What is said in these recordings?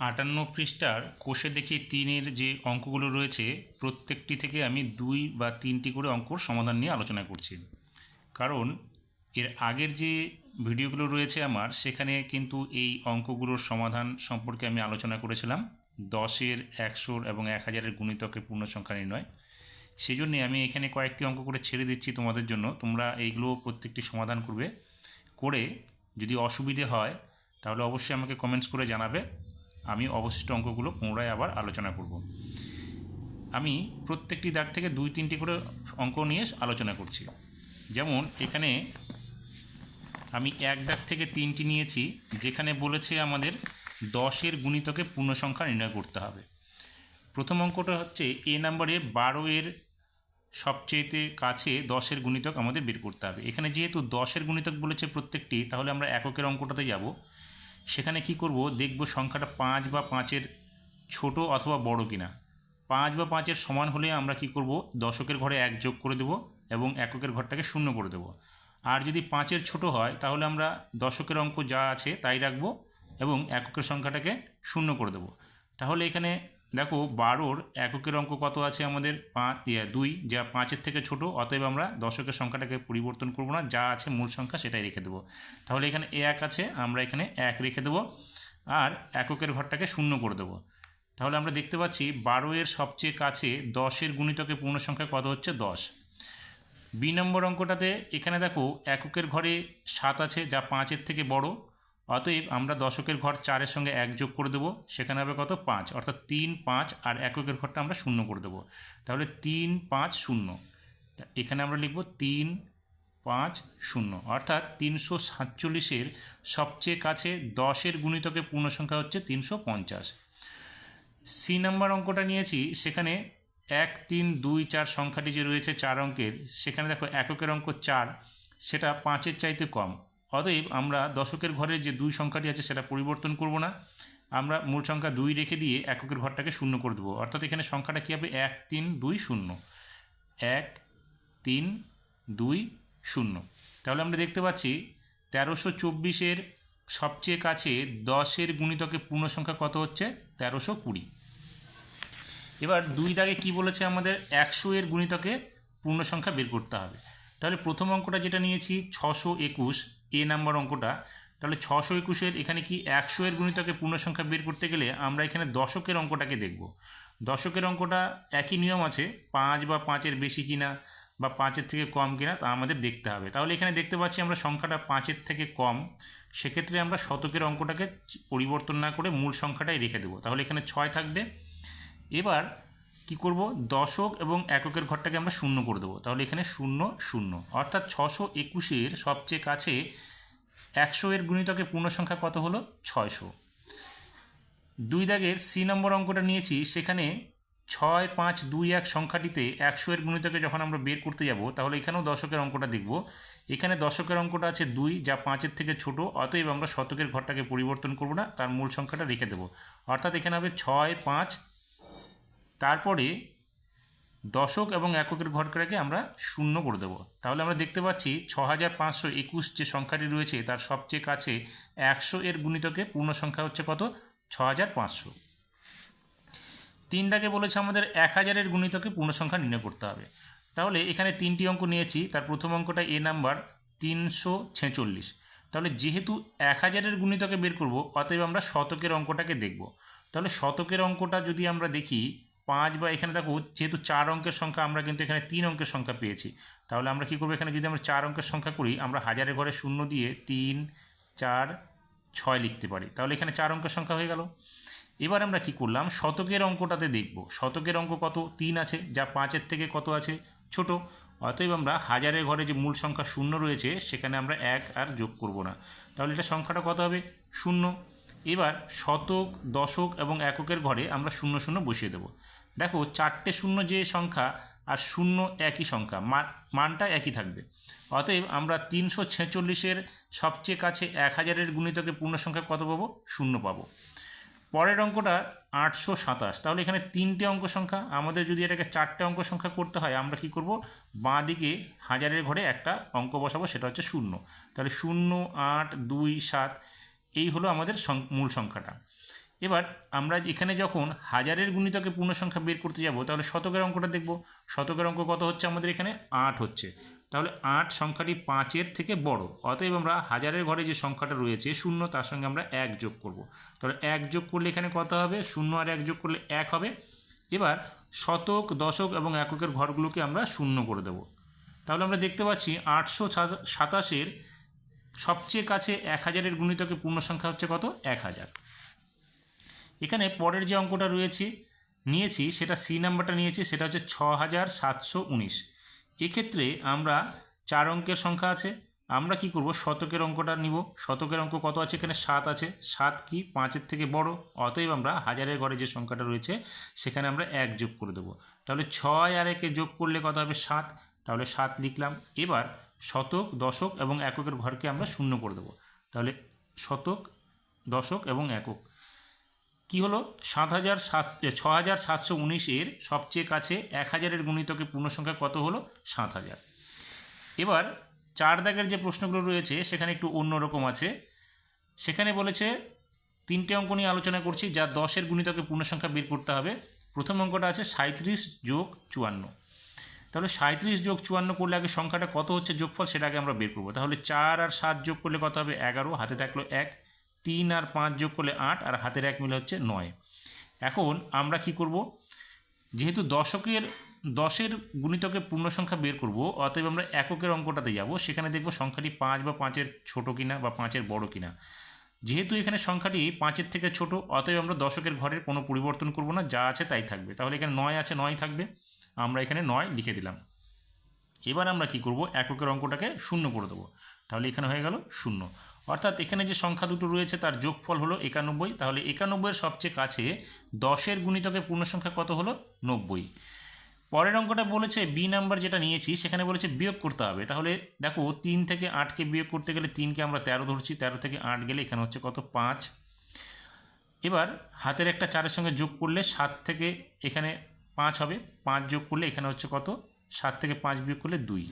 আটান্ন পৃষ্ঠার কোষে দেখি তিনের যে অঙ্কগুলো রয়েছে, প্রত্যেকটি থেকে আমি দুই বা তিনটি করে অঙ্কর সমাধান নিয়ে আলোচনা করছি। কারণ এর আগের যে ভিডিওগুলো রয়েছে আমার, সেখানে কিন্তু এই অঙ্কগুলোর সমাধান সম্পর্কে আমি আলোচনা করেছিলাম। দশের, একশোর এবং এক হাজারের গুণিতকের পূর্ণ সংখ্যা নির্ণয়। সেই জন্যে আমি এখানে কয়েকটি অঙ্ক করে ছেড়ে দিচ্ছি তোমাদের জন্য। তোমরা এইগুলো প্রত্যেকটি সমাধান করবে। করে যদি অসুবিধে হয়, তাহলে অবশ্যই আমাকে কমেন্টস করে জানাবে। আমি অবশিষ্ট অঙ্কগুলো পুনরায় আবার আলোচনা করব। আমি প্রত্যেকটি দাগ থেকে দুই তিনটি করে অঙ্ক নিয়ে আলোচনা করছি। যেমন এখানে আমি এক দাগ থেকে তিনটি নিয়েছি, যেখানে বলেছে আমাদের দশের গুণিতকে পূর্ণ সংখ্যা নির্ণয় করতে হবে। প্রথম অঙ্কটা হচ্ছে এ নাম্বারে বারো এর সবচেয়েতে কাছে দশের গুণিতক আমাদের বের করতে হবে। এখানে যেহেতু দশের গুণিতক বলেছে প্রত্যেকটি, তাহলে আমরা এককের অঙ্কটাতে যাব। সেখানে কি করব? দেখব সংখ্যাটা পাঁচ বা পাঁচের ছোট অথবা বড় কিনা। পাঁচ বা পাঁচের সমান হলে আমরা কি করব? দশকের ঘরে এক যোগ করে দেব এবং এককের ঘরটাকে শূন্য করে দেব। আর যদি পাঁচের ছোট হয়, তাহলে আমরা দশকের অঙ্ক যা আছে তাই রাখব এবং এককের সংখ্যাটাকে শূন্য করে দেব। তাহলে এখানে দেখো বারোর এককের অঙ্ক কত আছে আমাদের? পাঁচ দুই, যা পাঁচের থেকে ছোট, অতএব আমরা দশকের সংখ্যাটাকে পরিবর্তন করব না, যা আছে মূল সংখ্যা সেটাই রেখে দেবো। তাহলে এখানে এক আছে, আমরা এখানে এক রেখে দেবো, আর এককের ঘরটাকে শূন্য করে দেবো। তাহলে আমরা দেখতে পাচ্ছি বারো এর সবচেয়ে কাছে দশের গুণিতকে পূর্ণ সংখ্যা কত হচ্ছে? দশ। বি নম্বর অঙ্কটাতে এখানে দেখো এককের ঘরে সাত আছে, যা পাঁচের থেকে বড় অতএব আমরা দশকের ঘর চারের সঙ্গে এক যোগ করে দেবো, সেখানে হবে কত? পাঁচ। অর্থাৎ তিন, পাঁচ আর এককের ঘরটা আমরা শূন্য করে দেবো। তাহলে তিন, পাঁচ, শূন্য। এখানে আমরা লিখব তিন, পাঁচ, শূন্য। অর্থাৎ তিনশো সাতচল্লিশের সবচেয়ে কাছে দশের গুণিতকে পূর্ণ সংখ্যা হচ্ছে তিনশো পঞ্চাশ। সি নাম্বার অঙ্কটা নিয়েছি, সেখানে এক, তিন, দুই, চার সংখ্যাটি যে রয়েছে চার অঙ্কের, সেখানে দেখো এককের অঙ্ক চার, সেটা পাঁচের চাইতে কম। অতএব আমরা দশকের ঘরে যে দুই সংখ্যাটি আছে সেটা পরিবর্তন করব না। আমরা মূল সংখ্যা দুই রেখে দিয়ে এককের ঘরটাকে শূন্য করে দেবো। অর্থাৎ এখানে সংখ্যাটা কী হবে? এক, তিন, দুই, শূন্য। এক, তিন, দুই, শূন্য। তাহলে আমরা দেখতে পাচ্ছি তেরোশো চব্বিশের সবচেয়ে কাছে দশের গুণিতকে পূর্ণ সংখ্যা কত হচ্ছে? তেরোশো কুড়ি। এবার দুই দাগে কি বলেছে আমাদের? একশো এর গুণিতকে পূর্ণ সংখ্যা বের করতে হবে। তাহলে প্রথম অঙ্কটা যেটা নিয়েছি, ছশো একুশ। এ নাম্বার অঙ্কটা, তাহলে ছশো একুশের এখানে কি একশো এর গুণিতকে পূর্ণ সংখ্যা বের করতে গেলে আমরা এখানে দশকের অঙ্কটাকে দেখব। দশকের অঙ্কটা একই নিয়ম আছে, পাঁচ বা পাঁচের বেশি কিনা বা পাঁচের থেকে কম কিনা তা আমাদের দেখতে হবে। তাহলে এখানে দেখতে পাচ্ছি আমরা সংখ্যাটা পাঁচের থেকে কম, সেক্ষেত্রে আমরা শতকের অঙ্কটাকে পরিবর্তন না করে মূল সংখ্যাটাই রেখে দেবো। তাহলে এখানে ছয় থাকবে। এবার কি করব? দশক এবং এককের ঘরটাকে আমরা শূন্য করে দেবো। তাহলে এখানে শূন্য শূন্য। অর্থাৎ ছশো একুশের সবচেয়ে কাছে একশো এর গুণিতকে পূর্ণ সংখ্যা কত হলো? ছয়শো। দুই দাগের সি নম্বর অঙ্কটা নিয়েছি, সেখানে ছয়, পাঁচ, দুই, এক সংখ্যাটিতে একশো এর গুণিতকে যখন আমরা বের করতে যাব, তাহলে এখানেও দশকের অঙ্কটা দেখব। এখানে দশকের অঙ্কটা আছে দুই, যা পাঁচের থেকে ছোট, অতএব আমরা শতকের ঘরটাকে পরিবর্তন করব না, তার মূল সংখ্যাটা রেখে দেবো। অর্থাৎ এখানে হবে ছয়, পাঁচ তারপরে দশক এবং এককের ঘরটাকে আমরা শূন্য করে দেবো। তাহলে আমরা দেখতে পাচ্ছি ছ হাজার পাঁচশো একুশ যে সংখ্যাটি রয়েছে, তার সবচেয়ে কাছে একশো এর গুণিতকে পূর্ণ সংখ্যা হচ্ছে কত? ছ হাজার পাঁচশো। তিন দাগে বলেছে আমাদের এক হাজারের গুণিতকে পূর্ণ সংখ্যা নির্ণয় করতে হবে। তাহলে এখানে তিনটি অঙ্ক নিয়েছি, তার প্রথম অঙ্কটা এ নাম্বার তিনশো ছেচল্লিশ। তাহলে যেহেতু এক হাজারের গুণিতকে বের করব, অতএব আমরা শতকের অঙ্কটাকে দেখব। তাহলে শতকের অঙ্কটা যদি আমরা দেখি পাঁচ বা এখানে দেখো যেহেতু চার অঙ্কের সংখ্যা, আমরা কিন্তু এখানে তিন অঙ্কের সংখ্যা পেয়েছি। তাহলে আমরা কী করব? এখানে যদি আমরা চার অঙ্কের সংখ্যা করি, আমরা হাজারের ঘরে শূন্য দিয়ে তিন, চার, ছয় লিখতে পারি। তাহলে এখানে চার অঙ্কের সংখ্যা হয়ে গেল। এবার আমরা কি করলাম? শতকের অঙ্কটাতে দেখব। শতকের অঙ্ক কত? তিন আছে, যা পাঁচের থেকে কত আছে? ছোট। অতএব আমরা হাজারের ঘরে যে মূল সংখ্যা শূন্য রয়েছে, সেখানে আমরা এক আর যোগ করব না। তাহলে এটা সংখ্যাটা কত হবে? শূন্য। এবার শতক, দশক এবং এককের ঘরে আমরা শূন্য শূন্য বসিয়ে দেবো। দেখো চারটে শূন্য যে সংখ্যা আর শূন্য একই সংখ্যা মানটা একই থাকবে। অতএব আমরা তিনশো ছেচল্লিশের সবচেয়ে কাছে এক হাজারের গুণিতকে পূর্ণ সংখ্যা কত পাবো? শূন্য পাবো। পরের অঙ্কটা আটশো সাতাশ। তাহলে এখানে তিনটে অঙ্ক সংখ্যা, আমাদের যদি এটাকে চারটে অঙ্ক সংখ্যা করতে হয়, আমরা কি করব? বাঁ দিকে হাজারের ঘরে একটা অঙ্ক বসাবো, সেটা হচ্ছে শূন্য। তাহলে শূন্য, আট, দুই, সাত, এই হলো আমাদের মূল সংখ্যাটা। এবার আমরা এখানে যখন হাজারের গুণিতকে পূর্ণ সংখ্যা বের করতে যাব, তাহলে শতকের অঙ্কটা দেখব। শতকের অঙ্ক কত হচ্ছে আমাদের এখানে? আট হচ্ছে। তাহলে আট সংখ্যাটি পাঁচের থেকে বড়। অতএব আমরা হাজারের ঘরে যে সংখ্যাটা রয়েছে, শূন্য, তার সঙ্গে আমরা এক যোগ করব। তাহলে এক যোগ করলে এখানে কত হবে? শূন্য আর এক যোগ করলে এক হবে। এবার শতক, দশক এবং এককের ঘরগুলোকে আমরা শূন্য করে দেব। তাহলে আমরা দেখতে পাচ্ছি আটশো সাতাশের সবচেয়ে কাছে এক হাজারের গুণিতকে পূর্ণ সংখ্যা হচ্ছে কত? এক হাজার। এখানে পরের যে অঙ্কটা রয়েছে, নিয়েছি, সেটা সি নাম্বারটা নিয়েছি, সেটা হচ্ছে ছ হাজার সাতশো উনিশ। এক্ষেত্রে আমরা চার অঙ্কের সংখ্যা আছে, আমরা কি করব, শতকের অঙ্কটা নিব। শতকের অঙ্ক কত আছে এখানে? সাত আছে। সাত কি? পাঁচের থেকে বড়। অতএব আমরা হাজারের ঘরে যে সংখ্যাটা রয়েছে, সেখানে আমরা এক যোগ করে দেবো। তাহলে ছয় আর একে যোগ করলে কত হবে? সাত। তাহলে সাত লিখলাম। এবার শতক, দশক এবং এককের ঘরকে আমরা শূন্য করে দেবো। তাহলে শতক, দশক এবং একক। কি হলো? সাত হাজার সাত ছ হাজার সাতশো উনিশের সবচেয়ে কাছে এক হাজারের গুণিতকে পূর্ণসংখ্যা কত হলো? সাত হাজার। এবার চার দাগের যে প্রশ্নগুলো রয়েছে, সেখানে একটু অন্যরকম আছে। সেখানে বলেছে, তিনটে অঙ্ক নিয়ে আলোচনা করছি, যা দশের গুণিতকে পূর্ণসংখ্যা বের করতে হবে। প্রথম অঙ্কটা আছে সাঁত্রিশ যোগ চুয়ান্ন। তাহলে সাঁত্রিশ যোগ চুয়ান্ন করলে আগে সংখ্যাটা কত হচ্ছে যোগফল, সেটা আগে আমরা বের করব। তাহলে চার আর সাত যোগ করলে কত হবে? এগারো। হাতে থাকল এক। তিন আর পাঁচ যোগ করলে আট, আর হাতের এক মিলে হচ্ছে নয়। এখন আমরা কি করব? যেহেতু দশকের, দশের গুণিতকে পূর্ণ সংখ্যা বের করব, অতএব আমরা এককের অঙ্কটাতে যাব। সেখানে দেখব সংখ্যাটি পাঁচ বা পাঁচের ছোট কিনা বা পাঁচের বড় কিনা। যেহেতু এখানে সংখ্যাটি পাঁচের থেকে ছোট, অতএব আমরা দশকের ঘরের কোনো পরিবর্তন করব না, যা আছে তাই থাকবে। তাহলে এখানে নয় আছে, নয় থাকবে। আমরা এখানে নয় লিখে দিলাম। এবার আমরা কি করব? এককের অঙ্কটাকে শূন্য করে দেবো। তাহলে এখানে হয়ে গেল শূন্য। অর্থাৎ এখানে যে সংখ্যা দুটো রয়েছে, তার যোগফল হলো একানব্বই। তাহলে একানব্বইয়ের সবচেয়ে কাছে দশের গুণিতকের পূর্ণ সংখ্যা কত হলো? নব্বই। পরের অঙ্কটা বলেছে বি নাম্বার যেটা নিয়েছি, সেখানে বলেছে বিয়োগ করতে হবে। তাহলে দেখো, তিন থেকে আটকে বিয়োগ করতে গেলে তিনকে আমরা তেরো ধরছি, তেরো থেকে আট গেলে এখানে হচ্ছে কত? পাঁচ। এবার হাতের একটা চারের সঙ্গে যোগ করলে সাত থেকে এখানে পাঁচ হবে। পাঁচ যোগ করলে এখানে হচ্ছে কত? সাত থেকে পাঁচ বিয়োগ করলে দুই।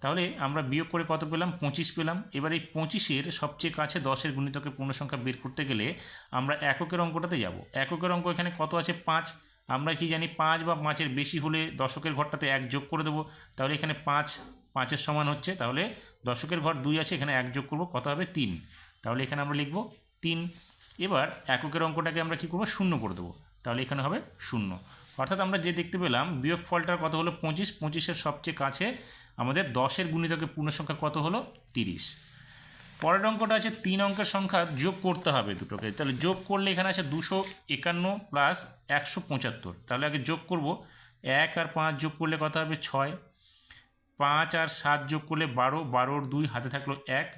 তাহলে আমরা বিয়োগ করে কত পেলাম? পঁচিশ পেলাম। এবার এই পঁচিশের সবচেয়ে কাছে দশের গুণিতকের পূর্ণ সংখ্যা বের করতে গেলে আমরা এককের অঙ্কটাতে যাব। এককের অঙ্ক এখানে কত আছে? পাঁচ। আমরা কি জানি পাঁচ বা পাঁচের বেশি হলে দশকের ঘরটাতে এক যোগ করে দেবো। তাহলে এখানে পাঁচ, পাঁচের সমান হচ্ছে। তাহলে দশকের ঘর দুই আছে, এখানে এক যোগ করব। কত হবে? তিন। তাহলে এখানে আমরা লিখব তিন। এবার এককের অঙ্কটাকে আমরা কী করব? শূন্য করে দেবো। তাহলে এখানে হবে শূন্য। অর্থাৎ আমরা যে দেখতে পেলাম বিয়োগ ফলটার কত হলো? পঁচিশ। পঁচিশের সবচেয়ে কাছে আমাদের দশের গুণিতকে পূর্ণ সংখ্যা কত হলো? তিরিশ। পরের অঙ্কটা আছে তিন অঙ্কের সংখ্যা যোগ করতে হবে দুটোকে। তাহলে যোগ করলে এখানে আছে দুশো একান্ন প্লাস একশো পঁচাত্তর। তাহলে আগে যোগ করব। এক আর পাঁচ যোগ করলে কত হবে? ছয়। পাঁচ আর সাত যোগ করলে বারো। বারোর দুই হাতে থাকল এক।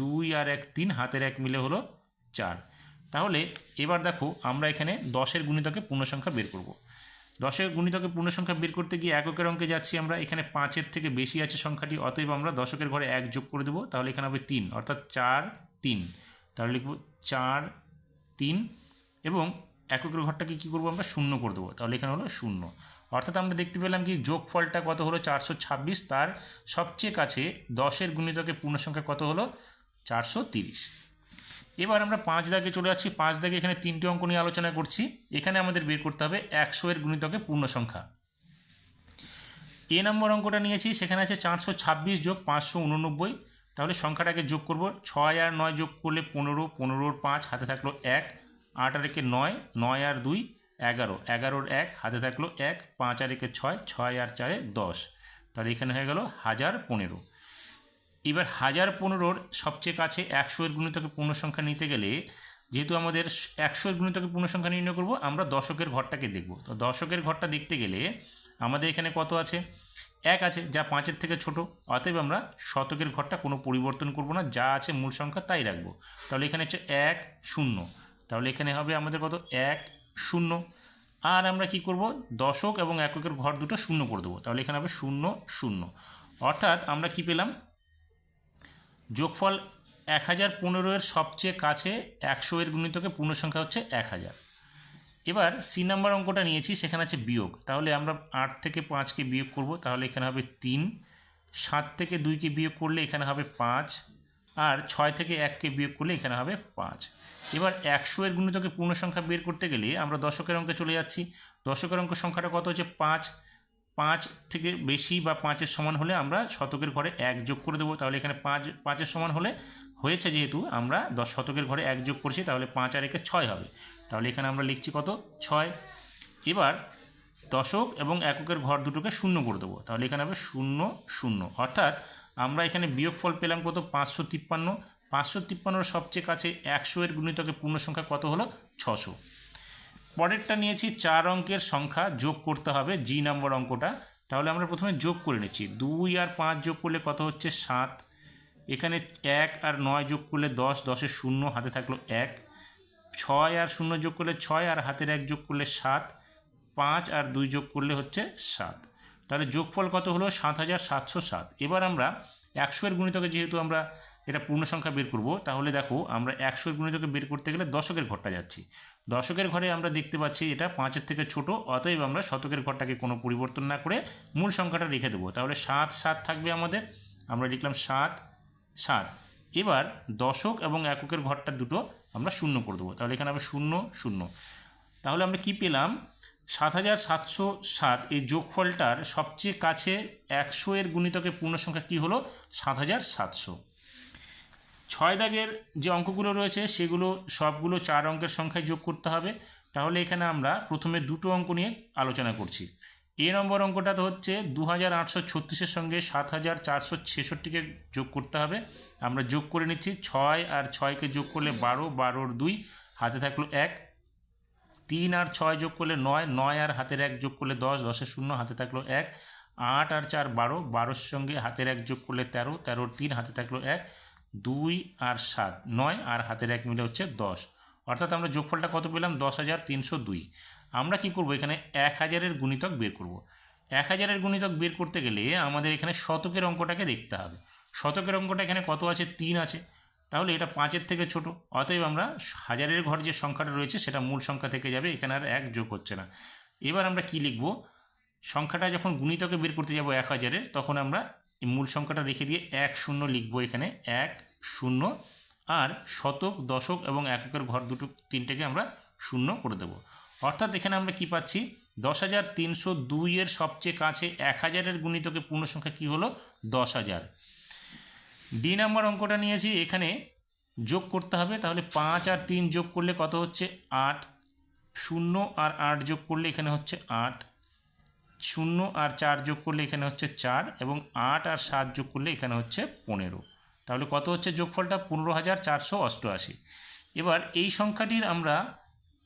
দুই আর এক তিন হাতের এক মিলে হলো চার। তাহলে এবার দেখো আমরা এখানে দশের গুণিতকে পূর্ণ সংখ্যা বের করব। দশের গুণিতকে পূর্ণ সংখ্যা বের করতে গিয়ে এককের অঙ্কে যাচ্ছি আমরা, এখানে পাঁচের থেকে বেশি আছে সংখ্যাটি, অতএব আমরা দশকের ঘরে এক যোগ করে দেবো, তাহলে এখানে হবে তিন, অর্থাৎ চার, তিন। তাহলে লিখব চার, তিন, এবং এককের ঘরটাকে কী করব আমরা? শূন্য করে দেবো, তাহলে এখানে হলো শূন্য। অর্থাৎ আমরা দেখতে পেলাম কি, যোগফলটা কত হলো? চারশো ছাব্বিশ, তার সবচেয়ে কাছে দশের গুণিতকে পূর্ণ সংখ্যা কত হলো? চারশো তিরিশ। এবার আমরা পাঁচ দাগে চলে যাচ্ছি। পাঁচ দাগে এখানে তিনটি অঙ্ক নিয়ে আলোচনা করছি। এখানে আমাদের বের করতে হবে একশো এর গুণিতকে পূর্ণ সংখ্যা। এ নম্বর অঙ্কটা নিয়েছি, সেখানে আছে চারশো ছাব্বিশ যোগ পাঁচশো উননব্বই। তাহলে সংখ্যাটাকে যোগ করব। ছয় আর নয় যোগ করলে পনেরো পনেরোর পাঁচ, হাতে থাকল এক। আট আর একে নয় নয় আর দুই, এগারো। এগারোর এক, হাতে থাকল এক, পাঁচ আর একে ছয় ছয় আর চারে দশ। তাহলে এখানে হয়ে গেল হাজার পনেরো। এবার হাজার পনেরোর সবচেয়ে কাছে একশো এর গুণিতকে পূর্ণ সংখ্যা নিতে গেলে, যেহেতু আমাদের একশো এর গুণিতকে পূর্ণ সংখ্যা নির্ণয় করব, আমরা দশকের ঘরটাকে দেখব। তো দশকের ঘরটা দেখতে গেলে আমাদের এখানে কত আছে? এক আছে, যা পাঁচের থেকে ছোট। অতএব আমরা শতকের ঘরটা কোনো পরিবর্তন করব না, যা আছে মূল সংখ্যা তাই রাখব। তাহলে এখানে হচ্ছে এক শূন্য। তাহলে এখানে হবে আমাদের কত? এক শূন্য। আর আমরা কি করব? দশক এবং এককের ঘর দুটো শূন্য করে দেবো। তাহলে এখানে হবে শূন্য শূন্য। অর্থাৎ আমরা কি পেলাম? যোগফল এক হাজার পনেরোয়ের সবচেয়ে কাছে একশো এর গুণিতকে পূর্ণ সংখ্যা হচ্ছে এক হাজার। এবার সি নাম্বার অঙ্কটা নিয়েছি, সেখানে আছে বিয়োগ। তাহলে আমরা আট থেকে পাঁচকে বিয়োগ করব, তাহলে এখানে হবে তিন। সাত থেকে দুইকে বিয়োগ করলে এখানে হবে পাঁচ। আর ছয় থেকে এককে বিয়োগ করলে এখানে হবে পাঁচ। এবার একশো এর গুণিতকে পূর্ণ সংখ্যা বের করতে গেলে আমরা দশকের অঙ্কে চলে যাচ্ছি। দশকের অঙ্ক সংখ্যাটা কত হচ্ছে? পাঁচ। পাঁচ থেকে বেশি বা পাঁচের সমান হলে আমরা শতকের ঘরে এক যোগ করে দেবো। তাহলে এখানে পাঁচ, পাঁচের সমান হলে হয়েছে যেহেতু আমরা দশ শতকের ঘরে এক যোগ করছি, তাহলে পাঁচ আর একে ছয় হবে। তাহলে এখানে আমরা লিখছি কত? ছয়। এবার দশক এবং এককের ঘর দুটোকে শূন্য করে দেবো। তাহলে এখানে হবে শূন্য শূন্য। অর্থাৎ আমরা এখানে বিয়োগফল পেলাম কত? পাঁচশো তিপ্পান্ন। পাঁচশো তিপ্পান্নর সবচেয়ে কাছে একশো এর গুণিতকে পূর্ণ সংখ্যা কত হলো? ছশো। পরেরটা নিয়েছি, চার অঙ্কের সংখ্যা যোগ করতে হবে, জি নম্বর অঙ্কটা। তাহলে আমরা প্রথমে যোগ করে নিচ্ছি। দুই আর পাঁচ যোগ করলে কত হচ্ছে? সাত। এখানে এক আর নয় যোগ করলে দশ, দশে শূন্য, হাতে থাকল এক। ছয় আর শূন্য যোগ করলে ছয় আর হাতের এক যোগ করলে সাত। পাঁচ আর দুই যোগ করলে হচ্ছে সাত। তাহলে যোগফল কত হলো? সাত হাজার সাতশো সাত। এবার আমরা একশো এর গুণিতকে যেহেতু আমরা এটা পূর্ণ সংখ্যা বের করব, তাহলে দেখো আমরা একশো এর গুণিতকে বের করতে গেলে দশকের ঘরটা যাচ্ছি। দশকের ঘরে আমরা দেখতে পাচ্ছি এটা পাঁচের থেকে ছোট, অতএব আমরা শতকের ঘরটাকে কোনো পরিবর্তন না করে মূল সংখ্যাটা রেখে দেবো। তাহলে সাত সাত থাকবে আমাদের। আমরা লিখলাম সাত সাত। এবার দশক এবং এককের ঘরটা দুটো আমরা শূন্য করে দেবো। তাহলে এখানে হবে শূন্য শূন্য। তাহলে আমরা কি পেলাম? সাত হাজার সাতশো সাত এই যোগফলটার সবচেয়ে কাছে একশো এর গুণিতকের পূর্ণ সংখ্যা কী হলো? সাত হাজার সাতশো। ছয় দাগের যে অঙ্কগুলো রয়েছে, সেগুলো সবগুলো চার অঙ্কের সংখ্যায় যোগ করতে হবে। তাহলে এখানে আমরা প্রথমে দুটো অঙ্ক নিয়ে আলোচনা করছি। এ নম্বর অঙ্কটা তো হচ্ছে দু হাজার আটশো ছত্রিশের সঙ্গে সাত হাজার চারশো ছেষট্টিকে যোগ করতে হবে। আমরা যোগ করে নিচ্ছি, ছয় আর ছয়কে যোগ করলে বারো, বারোর দুই, হাতে থাকল এক। তিন আর ছয় যোগ করলে নয় নয় আর হাতের এক যোগ করলে দশ, দশের শূন্য, হাতে থাকল এক। আট আর চার বারো, বারোর সঙ্গে হাতের এক যোগ করলে তেরো, তেরোর তিন, হাতে থাকল এক, দুই আর সাত, নয় আর হাতের এক মিলে হচ্ছে দশ। অর্থাৎ আমরা যোগফলটা কত পেলাম? দশ হাজার তিনশো দুই। আমরা কি করব? এখানে এক হাজারের গুণিতক বের করব। এক হাজারের গুণিতক বের করতে গেলে আমাদের এখানে শতকের অঙ্কটাকে দেখতে হবে। শতকের অঙ্কটা এখানে কত আছে? তিন আছে। তাহলে এটা পাঁচের থেকে ছোট। অতএব আমরা হাজারের ঘর যে সংখ্যাটা রয়েছে, সেটা মূল সংখ্যা থেকে যাবে, এখানে আর এক যোগ হচ্ছে না। এবার আমরা কি লিখব? সংখ্যাটা যখন গুণিতকে বের করতে যাব এক হাজারের, তখন আমরা মূল সংখ্যাটা রেখে দিয়ে এক শূন্য লিখব এখানে। এক শূন্য আর শতক, দশক এবং এককের ঘর দুটো, তিনটেকে আমরা শূন্য করে দেব। অর্থাৎ এখানে আমরা কি পাচ্ছি? দশ হাজার তিনশো দুইয়ের সবচেয়ে কাছে এক হাজারের গুণিতকে পূর্ণ সংখ্যা কী হলো? দশ হাজার। ডি নাম্বার অঙ্কটা নিয়েছি, এখানে যোগ করতে হবে, তাহলে পাঁচ আর তিন যোগ করলে কত হচ্ছে? আট। শূন্য আর আট যোগ করলে এখানে হচ্ছে আট। শূন্য আর চার যোগ করলে এখানে হচ্ছে চার, এবং আট আর সাত যোগ করলে এখানে হচ্ছে পনেরো। তাহলে কত হচ্ছে যোগফলটা? পনেরো হাজার চারশো অষ্টআশি। এবার এই সংখ্যাটির আমরা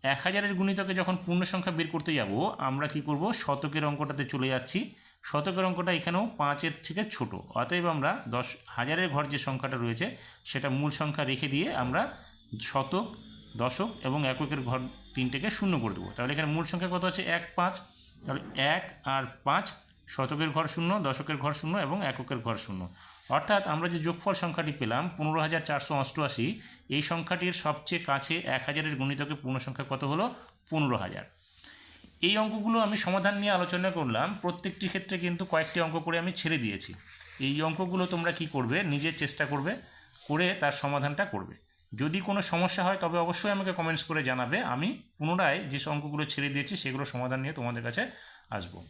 এক হাজারের গুণিতকে যখন পূর্ণ সংখ্যা বের করতে যাব, আমরা কি করব? শতকের অঙ্কটাতে চলে যাচ্ছি। শতকের অঙ্কটা এখানেও পাঁচের থেকে ছোট। অতএব আমরা দশ হাজারের ঘর যে সংখ্যাটা রয়েছে, সেটা মূল সংখ্যা রেখে দিয়ে আমরা শতক, দশক এবং এককের ঘর তিনটেকে শূন্য করে দেবো। তাহলে এখানে মূল সংখ্যা কত আছে? এক, পাঁচ। তাহলে এক আর পাঁচ, শতকের ঘর শূন্য, দশকের ঘর শূন্য এবং এককের ঘর শূন্য। অর্থাৎ আমরা যে যোগফল সংখ্যাটি পেলাম পনেরো হাজার চারশো অষ্টআশি, এই সংখ্যাটির সবচেয়ে কাছে এক হাজারের গণিতকে পূর্ণ সংখ্যা কত হলো? পনেরো হাজার। এই অঙ্কগুলো আমি সমাধান নিয়ে আলোচনা করলাম। প্রত্যেকটি ক্ষেত্রে কিন্তু কয়েকটি অঙ্ক করে আমি ছেড়ে দিয়েছি। এই অঙ্কগুলো তোমরা কি করবে? নিজের চেষ্টা করবে, করে তার সমাধানটা করবে। যদি কোনো সমস্যা হয়, তবে অবশ্যই আমাকে কমেন্টস করে জানাবে। আমি পুনরায় যে অঙ্কগুলো ছেড়ে দিয়েছি, সেগুলো সমাধান নিয়ে তোমাদের কাছে আসব।